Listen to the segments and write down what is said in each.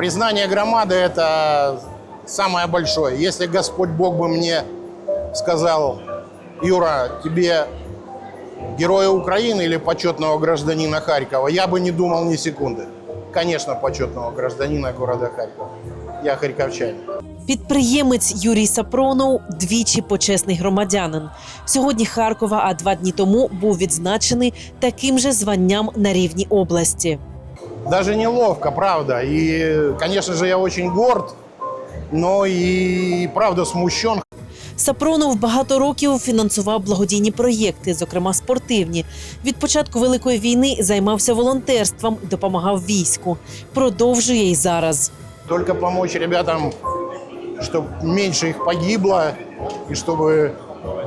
Признание громады – это самое большое. Если Господь Бог бы мне сказал, Юра, тебе героя Украины или почетного гражданина Харькова, я бы не думал ни секунды. Конечно, почетного гражданина города Харькова. Я харьковчанин. Підприємець Юрій Сапронов двічі почесний громадянин. Сьогодні Харкова, а два дні тому був відзначений таким же званням на рівні області. Даже неловко, правда. И, конечно же, я очень горд, но и, правда, смущен. Сапронов багато років фінансував благодійні проєкти, зокрема спортивні. Від початку великої війни займався волонтерством, допомагав війську. Продовжує й зараз. Только помочь ребятам, чтобы меньше их погибло и чтобы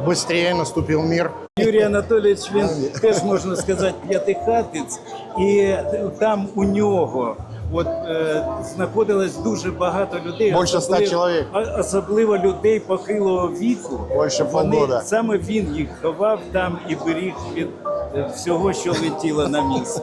быстрее наступил мир. Юрій Анатолійович, він теж можна сказати п'ятихатець, і там у нього от е, знаходилось дуже багато людей. Більше ста чоловік. а- Особливо людей похилого віку. Більше Вони, полгода. саме він їх ховав там і беріг від е, всього, що летіло на місто.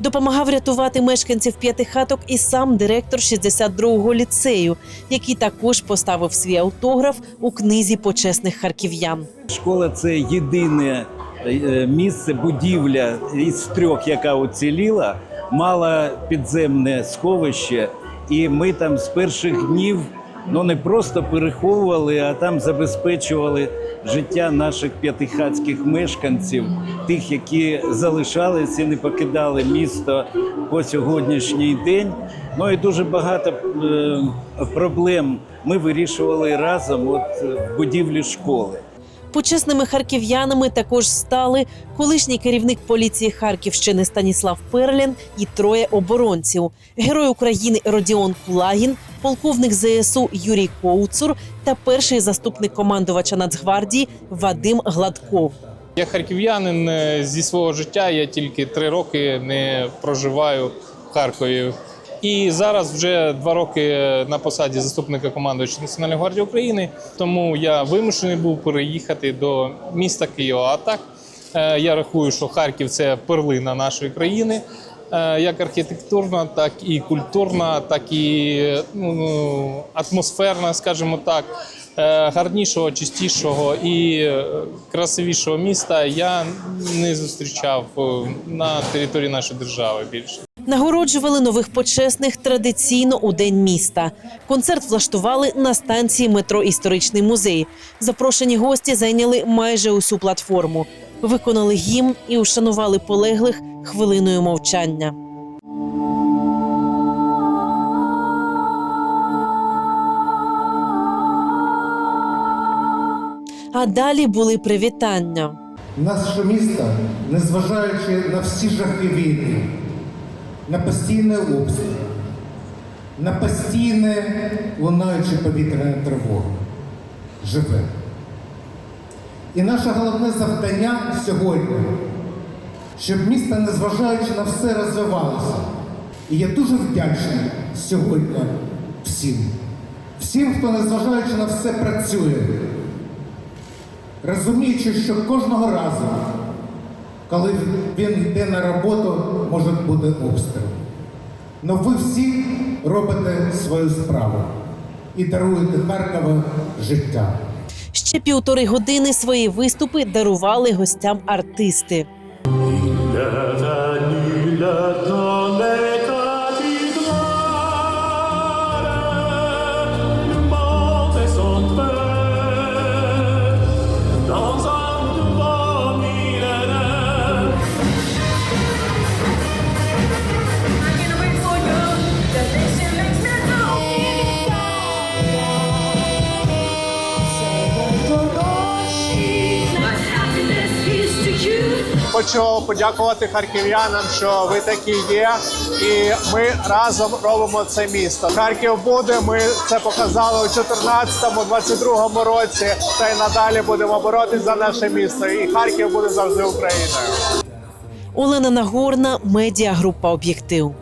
Допомагав рятувати мешканців п'ятихаток і сам директор 62-го ліцею, який також поставив свій автограф у книзі почесних харків'ян. Школа це єдине е, місце, будівля із трьох, яка уціліла, мала підземне сховище, і ми там з перших днів ну не просто переховували, а там забезпечували життя наших п'ятихатських мешканців, тих, які залишалися і не покидали місто по сьогоднішній день. Ну і дуже багато е, проблем ми вирішували разом от в будівлі школи. Почесними харків'янами також стали колишній керівник поліції Харківщини Станіслав Перлін і троє оборонців: герой України Родіон Кулагін, полковник ЗСУ Юрій Коуцур та перший заступник командувача Нацгвардії Вадим Гладков. Я харків'янин е, зі свого життя. Я тільки три роки не проживаю в Харкові. І зараз вже два роки на посаді заступника командувача Національної гвардії України. Тому я вимушений був переїхати до міста Києва. А так е, я рахую, що Харків це перлина нашої країни. е, Як архітектурна, так і культурна, так і ну, атмосферна, скажімо так, Е, гарнішого, чистішого і красивішого міста я не зустрічав на території нашої держави більше. Нагороджували нових почесних традиційно у день міста. Концерт влаштували на станції метро Історичний музей. Запрошені гості зайняли майже усю платформу, виконали гімн і ушанували полеглих хвилиною мовчання. А далі були привітання. Наше місто, незважаючи на всі жахи війни, на постійний обстріл, на постійне лунаюче повітряне тривогу, живе. І наше головне завдання сьогодні, щоб місто, незважаючи на все, розвивалося. І я дуже вдячний сьогодні всім, всім, хто, незважаючи на все, працює розуміючи, що кожного разу, коли він йде на роботу, може бути обстріл. Але ви всі робите свою справу і даруєте Харкову життя. Ще півтори години свої виступи дарували гостям артисти. Хочу подякувати харків'янам, що ви такі є, і ми разом робимо це місто. Харків буде. Ми це показали у 2014-2022 році. Та й надалі будемо боротись за наше місто. І Харків буде завжди Україною. Олена Нагорна, медіагрупа Об'єктив.